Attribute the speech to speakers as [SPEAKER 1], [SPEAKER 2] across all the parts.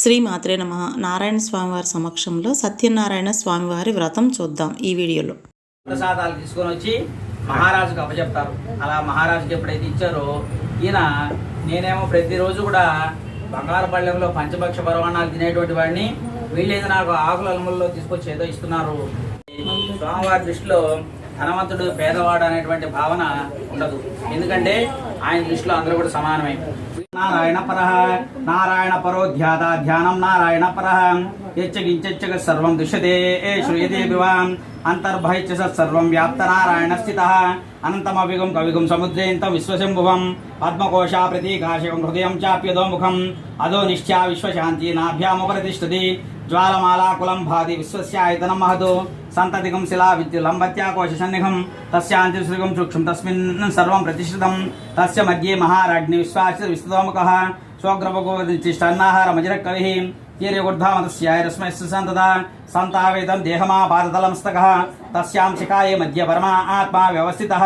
[SPEAKER 1] శ్రీ మాత్రే నమ. నారాయణ స్వామివారి సమక్షంలో సత్యనారాయణ స్వామివారి వ్రతం చూద్దాం ఈ వీడియోలో.
[SPEAKER 2] ప్రసాదాలు తీసుకొని వచ్చి మహారాజుకు అప్పచెప్తారు. అలా మహారాజుకి ఎప్పుడైతే ఇచ్చారో ఈయన నేనేమో ప్రతిరోజు కూడా బంగారు పళ్ళెంలో పంచభక్ష పరమాణాలు తినేటువంటి వాడిని వీళ్ళేది నాకు ఆకుల అలముల్లో తీసుకొచ్చి ఏదో ఇస్తున్నారు. స్వామివారి దృష్టిలో ధనవంతుడు పేదవాడు అనేటువంటి భావన ఉండదు. ఎందుకంటే ఆయన దృష్టిలో అందరూ కూడా సమానమే. नारायण पर नारायण ध्यानं नारायणपरः। यच्च किञ्चिच्च सर्वं दिशते, ए श्रूयते विवाम् अन्तर्भय पद्मकोशा प्रतीकाशिवं हृदय चाप्यदो मुखम अदो निश्चा विश्वशान्ति नाभ्यामुपरितिष्ठति జ్వాలమాలాకులం భాది విశ్వస్యాయతనం మహదో సంతతికం శిలా విద్యులంబత్యాకోశ సన్నిహం తస్యాంతిశ్రుగం సూక్ష్మం తస్మిన్ సర్వం ప్రతిష్ఠితం తస్య మధ్యే మహారాజ్ఞి విశ్వాస విస్తతోముఖ స్వగ్రభగోదిష్టన్నాహారమజిర కవి తీర్యగుర్ధామతస్యాయ రస్మై సుసంతత సంతావేదం దేహమాపాదతలంస్తకः తస్యాం శిఖాయే మధ్య పరమా ఆత్మా వ్యవస్థితः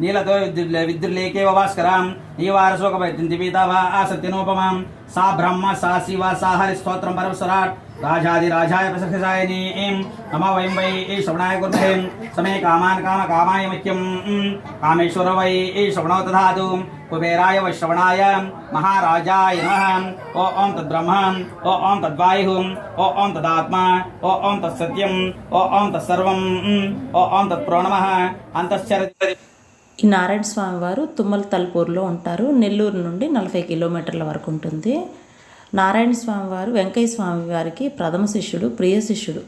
[SPEAKER 2] నీలతో విద్యుల్ విద్యుల్లేకేవ భాస్కరాం నీవారశోకవైద్యంతి పీతావా ఆసత్యనోపమాం సా బ్రహ్మ సా శివ సా హరి స్తోత్రం పరమస్వరాట్ రాజాదిరాజాయ ప్రసక్షసాయని ఏం నమ వయం why A శ్రవణాయ కుర్మహే సమే come on comma కామాయ మహ్యం Kameshwara why A శ్రవణో దధాతు కుబేరాయ why శ్రవణాయ మహారాజాయ నమః ఓ ఓం తద్బ్రహ్మ ఓ ఓం తద్వాయు ఓ ఓం తదాత్మ ఓ ఓం తత్సత్యం ఓ ఓం తత్సర్వం ఓ ఓం తత్ప్రో నమః
[SPEAKER 1] ఈ నారాయణ స్వామి వారు తుమ్మల తల్పూర్లో ఉంటారు. నెల్లూరు నుండి నలభై కిలోమీటర్ల వరకు ఉంటుంది. నారాయణ స్వామి వారు వెంకయ్య స్వామి వారికి ప్రథమ శిష్యుడు ప్రియ శిష్యుడు.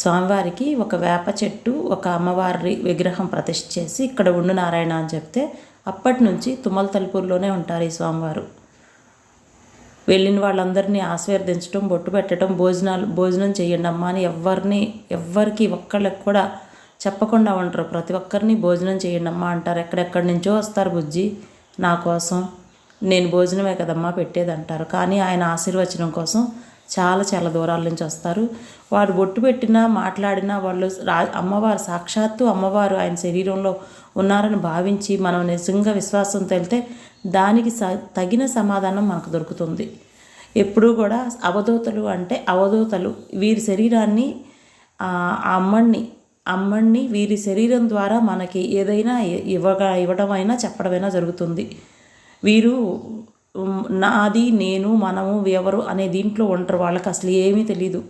[SPEAKER 1] స్వామివారికి ఒక వేప చెట్టు ఒక అమ్మవారి విగ్రహం ప్రతిష్ఠ చేసి ఇక్కడ ఉండు నారాయణ అని చెప్తే అప్పటి నుంచి తుమ్మల తలుపూరులోనే ఉంటారు ఈ స్వామివారు. వెళ్ళిన వాళ్ళందరినీ ఆశీర్వదించడం బొట్టు పెట్టడం భోజనాలు భోజనం చేయండి అమ్మ అని ఎవరిని ఎవ్వరికి ఒక్కళ్ళకి కూడా చెప్పకుండా ఉంటారు ప్రతి ఒక్కరిని భోజనం చేయండి అమ్మ అంటారు. ఎక్కడెక్కడి నుంచో వస్తారు బుజ్జి నా కోసం. నేను భోజనమే కదమ్మా పెట్టేది అంటారు. కానీ ఆయన ఆశీర్వచనం కోసం చాలా చాలా దూరాల నుంచి వస్తారు. వారు బొట్టు పెట్టినా మాట్లాడినా వాళ్ళు రా అమ్మవారు సాక్షాత్తు అమ్మవారు ఆయన శరీరంలో ఉన్నారని భావించి మనం నిజంగా విశ్వాసంతో వెళ్తే దానికి స తగిన సమాధానం మనకు దొరుకుతుంది. ఎప్పుడూ కూడా అవధూతలు అంటే అవధూతలు. వీరి శరీరాన్ని ఆ అమ్మణ్ణి అమ్మణ్ణి వీరి శరీరం ద్వారా మనకి ఏదైనా ఇవ్వగా ఇవ్వడమైనా చెప్పడమైనా జరుగుతుంది. వీరు నాది నేను మనము ఎవరు అనే దీంట్లో ఉంటారు వాళ్ళకి అసలు ఏమీ తెలియదు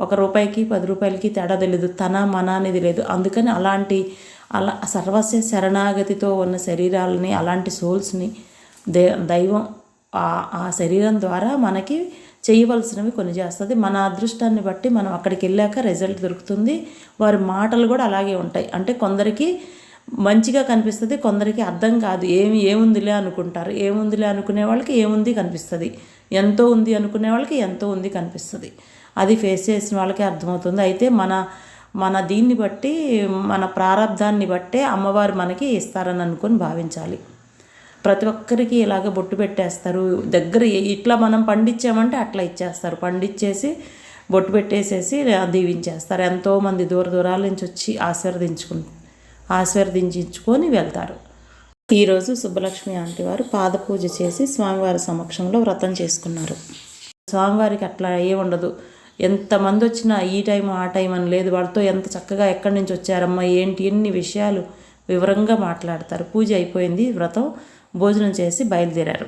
[SPEAKER 1] ఒక రూపాయికి పది రూపాయలకి తేడా తెలియదు తన మన అనేది లేదు. అందుకని అలాంటి అలా సర్వస్వ శరణాగతితో ఉన్న శరీరాలని అలాంటి సోల్స్ని దే దైవం ఆ- ఆ శరీరం ద్వారా మనకి చేయవలసినవి కొన్ని చేస్తుంది. మన అదృష్టాన్ని బట్టి మనం అక్కడికి వెళ్ళాక రిజల్ట్ దొరుకుతుంది. వారి మాటలు కూడా అలాగే ఉంటాయి. అంటే కొందరికి మంచిగా కనిపిస్తుంది కొందరికి అర్థం కాదు. ఏమి ఏముందిలే అనుకుంటారు. ఏముందిలే అనుకునే వాళ్ళకి ఏముంది కనిపిస్తుంది. ఎంతో ఉంది అనుకునే వాళ్ళకి ఎంతో ఉంది కనిపిస్తుంది. అది ఫేస్ చేసిన వాళ్ళకి అర్థమవుతుంది. అయితే మన మన దీన్ని బట్టి మన ప్రారంధాన్ని బట్టే అమ్మవారు మనకి ఇస్తారని అనుకొని భావించాలి. ప్రతి ఒక్కరికి ఇలాగ బొట్టు పెట్టేస్తారు. దగ్గర ఇట్లా మనం పండించామంటే అట్లా ఇచ్చేస్తారు. పండించేసి బొట్టు పెట్టేసేసి దీవించేస్తారు. ఎంతోమంది దూర దూరాల నుంచి వచ్చి ఆశీర్వదించుకుంటారు. ఆశీర్వదించుకొని వెళ్తారు. ఈరోజు సుబ్బలక్ష్మి ఆంటీ వారు పాదపూజ చేసి స్వామివారి సమక్షంలో వ్రతం చేసుకున్నారు. స్వామివారికి అట్లా ఏ ఉండదు. ఎంతమంది వచ్చినా ఈ టైం ఆ టైం అని లేదు. వాళ్ళతో ఎంత చక్కగా ఎక్కడి నుంచి వచ్చారమ్మా ఏంటి ఎన్ని విషయాలు వివరంగా మాట్లాడతారు. పూజ అయిపోయింది వ్రతం భోజనం చేసి బయలుదేరారు.